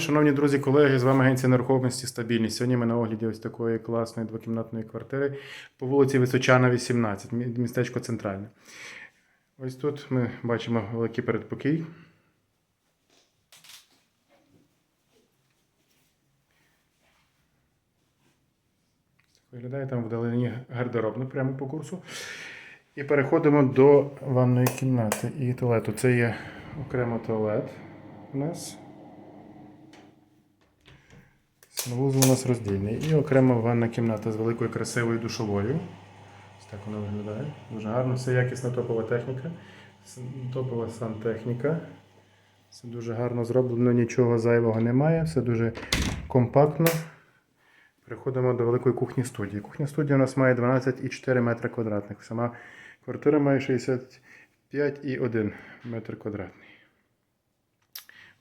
Шановні друзі, колеги, з вами агенція нерухомості стабільність. Сьогодні ми на огляді ось такої класної двокімнатної квартири по вулиці Височана, 18, містечко Центральне. Ось тут ми бачимо великий передпокій. Виглядає там вдалині гардеробно прямо по курсу. І переходимо до ванної кімнати і туалету. Це є окремо туалет у нас. Санвузол у нас роздільний. І окремо ванна кімната з великою красивою душовою. Ось так вона виглядає. Дуже гарно. Все якісна топова техніка. Топова сантехніка. Все дуже гарно зроблено, нічого зайвого немає. Все дуже компактно. Переходимо до великої кухні студії. Кухня студія у нас має 12,4 метри квадратних. Сама квартира має 65,1 метр квадратний.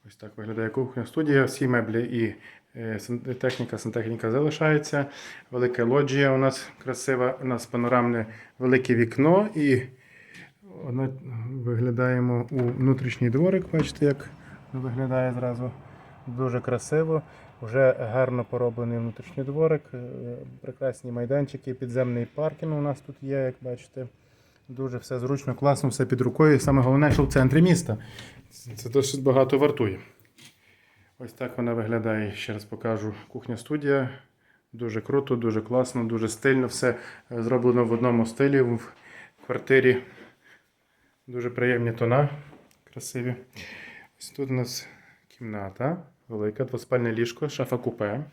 Ось так виглядає кухня студія. Всі меблі і техніка, сантехніка залишається. Велика лоджія у нас красива. У нас панорамне велике вікно і виглядаємо у внутрішній дворик. Бачите, як виглядає зразу. Дуже красиво. Вже гарно пороблений внутрішній дворик. е, Прекрасні майданчики, підземний паркінг у нас тут є, як бачите. Дуже все зручно, класно, все під рукою. Саме головне, що в центрі міста. Це досить багато вартує. Ось так вона виглядає. Ще раз покажу. Кухня студія. Дуже круто, дуже класно, дуже стильно. Все е, зроблено в одному стилі в квартирі. Дуже приємні тона, красиві. Ось тут у нас кімната велика, двоспальне ліжко, шафа купе.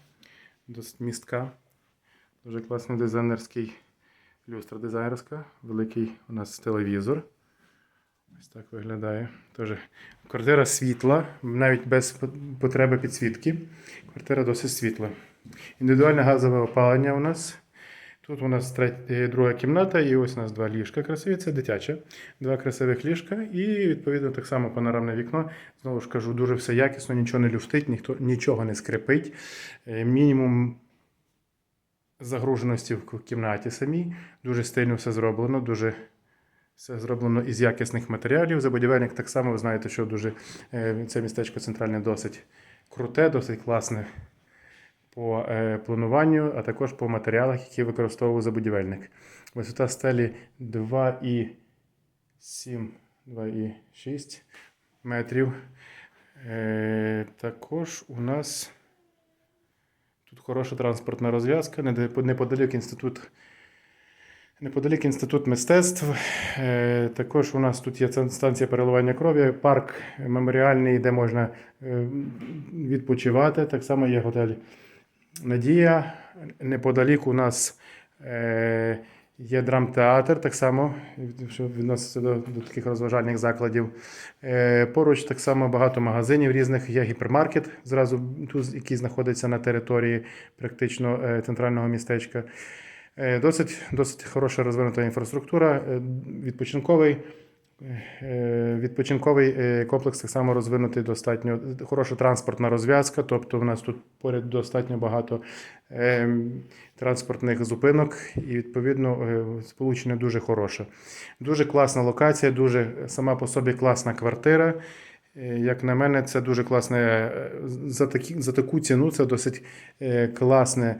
Досить містка. Дуже класний дизайнерський люстра дизайнерська. Великий у нас телевізор. Ось так виглядає. Тоже квартира світла, навіть без потреби підсвітки. Квартира досить світла. Індивідуальне газове опалення у нас. Тут у нас е, друга кімната, і ось у нас два ліжка красиві, це дитяче. Два красивих ліжка, і відповідно так само панорамне вікно. Знову ж кажу, дуже все якісно, нічого не люфтить, ніхто, нічого не скрипить. Е, Мінімум загруженості в кімнаті самій. Дуже стильно все зроблено, дуже все зроблено із якісних матеріалів. Забудівельник так само, ви знаєте, що дуже е, це містечко центральне досить круте, досить класне по е, плануванню, а також по матеріалах, які використовував забудівельник. Висота стелі 2,7, 2,6 метрів. Е, також у нас тут хороша транспортна розв'язка, неподалік інститут. Неподалік інститут мистецтв. Е, також у нас тут є станція переливання крові, парк меморіальний, де можна е, відпочивати. Так само є готель Надія. Неподалік у нас е, є драмтеатр, так само, що відноситься до, до таких розважальних закладів. Поруч так само багато магазинів різних. Є гіпермаркет, зразу тут, який знаходиться на території практично центрального містечка. Е, Досить, досить хороша розвинута інфраструктура, е, відпочинковий. е, Відпочинковий комплекс так само розвинутий достатньо хороша транспортна розв'язка. Тобто, в нас тут поряд достатньо багато е, транспортних зупинок, і відповідно сполучення дуже хороше. Дуже класна локація, дуже сама по собі класна квартира. Як на мене, це дуже класне за, такі, за таку ціну. Це досить класне.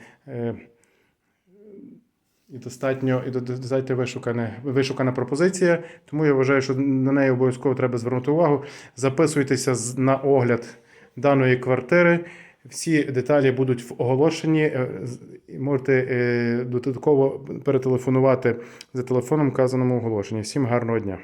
І достатньо і до- достатньо вишукана, вишукана пропозиція. Тому я вважаю, що на неї обов'язково треба звернути увагу. Записуйтеся на огляд даної квартири. Всі деталі будуть в оголошенні. Е, Можете е, додатково перетелефонувати за телефоном, вказаному оголошенні. Всім гарного дня!